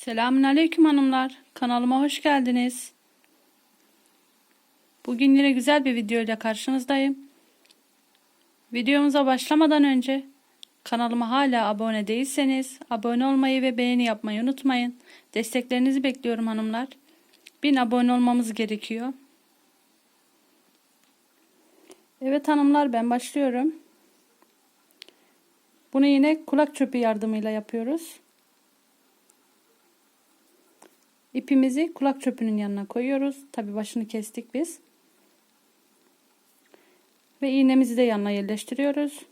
Selamünaleyküm hanımlar. Kanalıma hoş geldiniz. Bugün yine güzel bir video ile karşınızdayım. Videomuza başlamadan önce kanalıma hala abone değilseniz abone olmayı ve beğeni yapmayı unutmayın. Desteklerinizi bekliyorum hanımlar. Bin abone olmamız gerekiyor. Evet hanımlar ben başlıyorum. Bunu yine kulak çöpü yardımıyla yapıyoruz. İpimizi kulak çöpünün yanına koyuyoruz. Tabi başını kestik biz. Ve iğnemizi de yanına yerleştiriyoruz.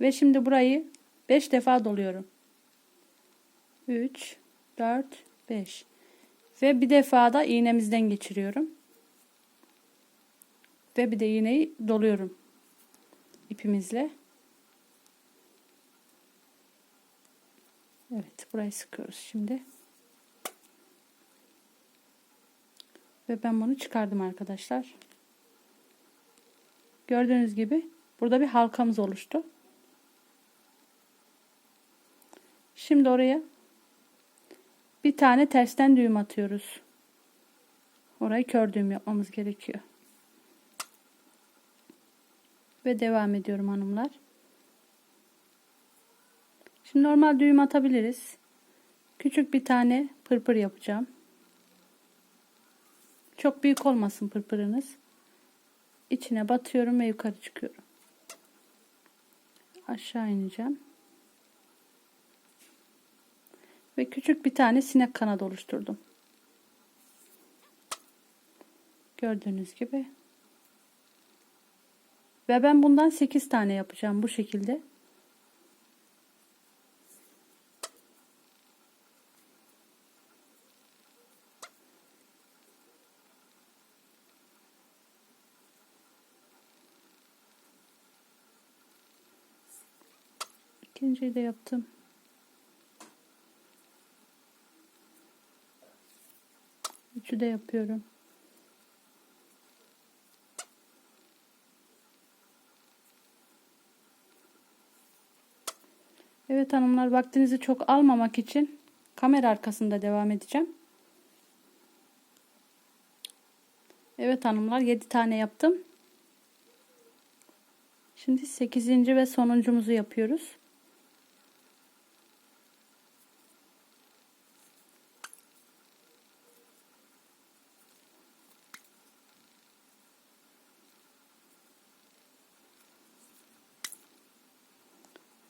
Ve şimdi burayı 5 defa doluyorum. 3, 4, 5. Ve bir defa da iğnemizden geçiriyorum. Ve bir de iğneyi doluyorum ipimizle. Evet burayı sıkıyoruz şimdi. Ve ben bunu çıkardım arkadaşlar. Gördüğünüz gibi burada bir halkamız oluştu. Şimdi oraya bir tane tersten düğüm atıyoruz. Orayı kör düğüm yapmamız gerekiyor. Ve devam ediyorum hanımlar. Şimdi normal düğüm atabiliriz. Küçük bir tane pırpır yapacağım. Çok büyük olmasın pırpırınız. İçine batıyorum ve yukarı çıkıyorum. Aşağı ineceğim. Ve küçük bir tane sinek kanadı oluşturdum. Gördüğünüz gibi. Ve ben bundan 8 tane yapacağım bu şekilde. İkinciyi de yaptım. Üçü de yapıyorum. Evet hanımlar vaktinizi çok almamak için kamera arkasında devam edeceğim. Evet hanımlar 7 tane yaptım. Şimdi 8. ve sonuncumuzu yapıyoruz.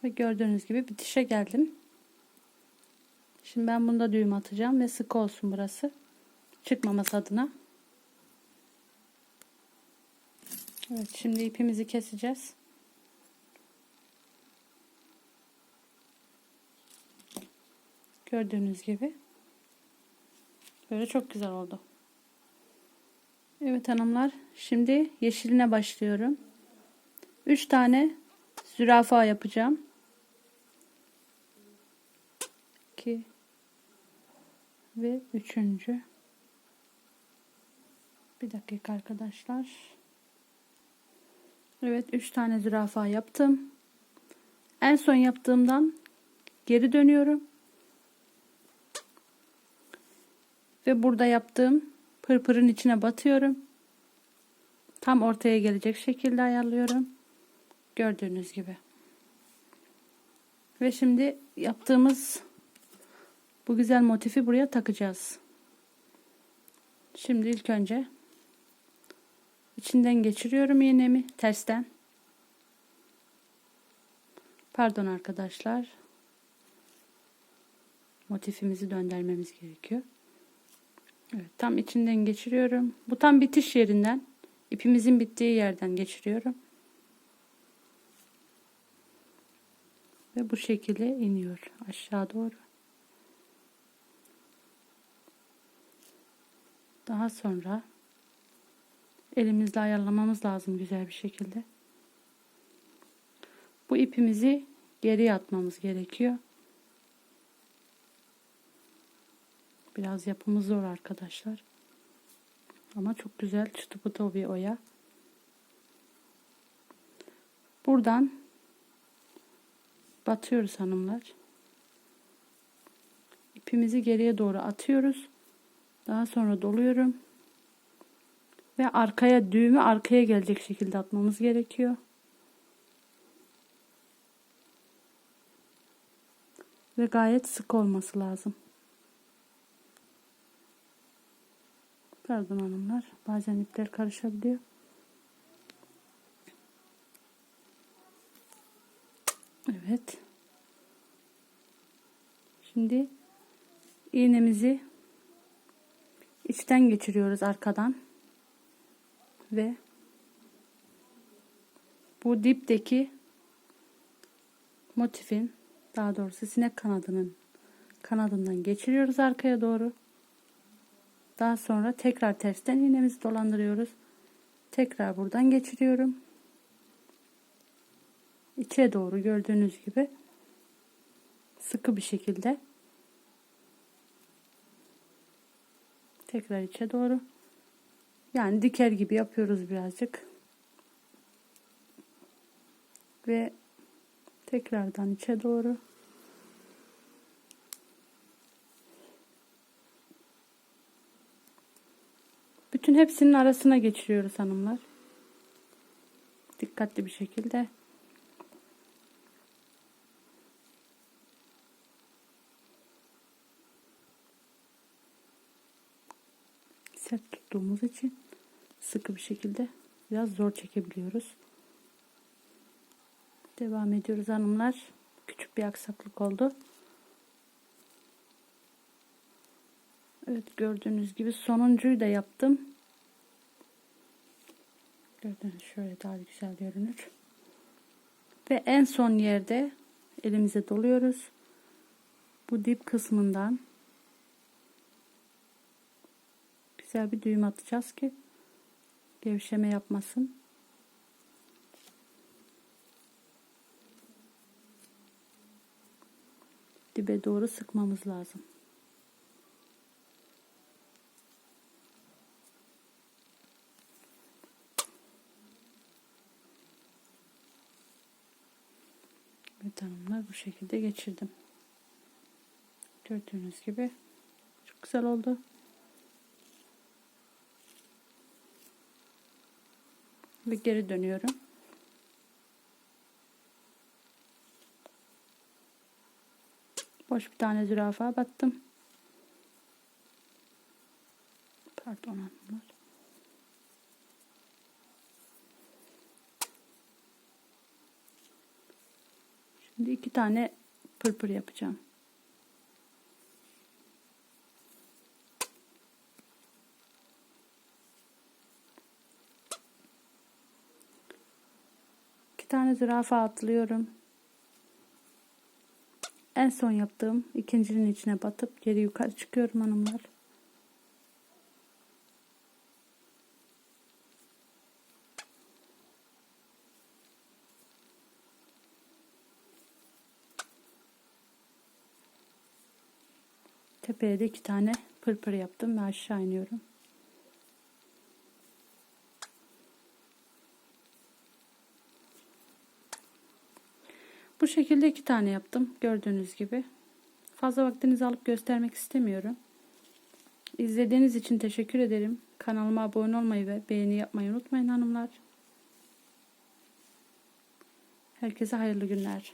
Ve gördüğünüz gibi bitişe geldim. Şimdi ben bunda düğüm atacağım ve sık olsun burası. Çıkmaması adına. Evet şimdi ipimizi keseceğiz. Gördüğünüz gibi. Böyle çok güzel oldu. Evet hanımlar. Şimdi yeşiline başlıyorum. 3 tane zürafa yapacağım. 2 ve üçüncü. Bir dakika arkadaşlar. Evet 3 tane zürafa yaptım. En son yaptığımdan geri dönüyorum. Ve burada yaptığım pırpırın içine batıyorum. Tam ortaya gelecek şekilde ayarlıyorum. Gördüğünüz gibi. Ve şimdi yaptığımız bu güzel motifi buraya takacağız. Şimdi ilk önce içinden geçiriyorum iğnemi tersten. Pardon arkadaşlar. Motifimizi döndürmemiz gerekiyor. Evet, tam içinden geçiriyorum. Bu tam bitiş yerinden. ipimizin bittiği yerden geçiriyorum. Ve bu şekilde iniyor aşağı doğru. Daha sonra elimizle ayarlamamız lazım güzel bir şekilde. Bu ipimizi geriye atmamız gerekiyor. Biraz yapımı zor arkadaşlar. Ama çok güzel çıtı pıtı bir oya. Buradan batıyoruz hanımlar. ipimizi geriye doğru atıyoruz. Daha sonra doluyorum. Ve arkaya düğümü arkaya gelecek şekilde atmamız gerekiyor. Ve gayet sık olması lazım. Pardon hanımlar. Bazen ipler karışabiliyor. Evet. Şimdi iğnemizi içten geçiriyoruz arkadan ve bu dipteki motifin daha doğrusu sinek kanadının kanadından geçiriyoruz arkaya doğru. Daha sonra tekrar tersten iğnemizi dolandırıyoruz. Tekrar buradan geçiriyorum. İçe doğru gördüğünüz gibi sıkı bir şekilde tekrar içe doğru. Yani diker gibi yapıyoruz birazcık. Ve tekrardan içe doğru. Bütün hepsinin arasına geçiriyoruz hanımlar. Dikkatli bir şekilde sert tuttuğumuz için sıkı bir şekilde biraz zor çekebiliyoruz. Devam ediyoruz hanımlar. Küçük bir aksaklık oldu. Evet gördüğünüz gibi sonuncuyu da yaptım. Gördüğünüz şöyle daha güzel görünür. Ve en son yerde elimize doluyoruz. Bu dip kısmından güzel bir düğüm atacağız ki gevşeme yapmasın. Dibe doğru sıkmamız lazım. Evet hanımlar bu şekilde geçirdim. Gördüğünüz gibi çok güzel oldu. Ve geri dönüyorum. Boş bir tane zürafa battım. Pardon hanımlar. Şimdi iki tane pırpır yapacağım. İki tane zürafa atlıyorum. En son yaptığım ikincinin içine batıp geri yukarı çıkıyorum hanımlar. Tepeye de iki tane pırpır yaptım ve aşağı iniyorum. Bu şekilde iki tane yaptım. Gördüğünüz gibi. Fazla vaktinizi alıp göstermek istemiyorum. İzlediğiniz için teşekkür ederim. Kanalıma abone olmayı ve beğeni yapmayı unutmayın hanımlar. Herkese hayırlı günler.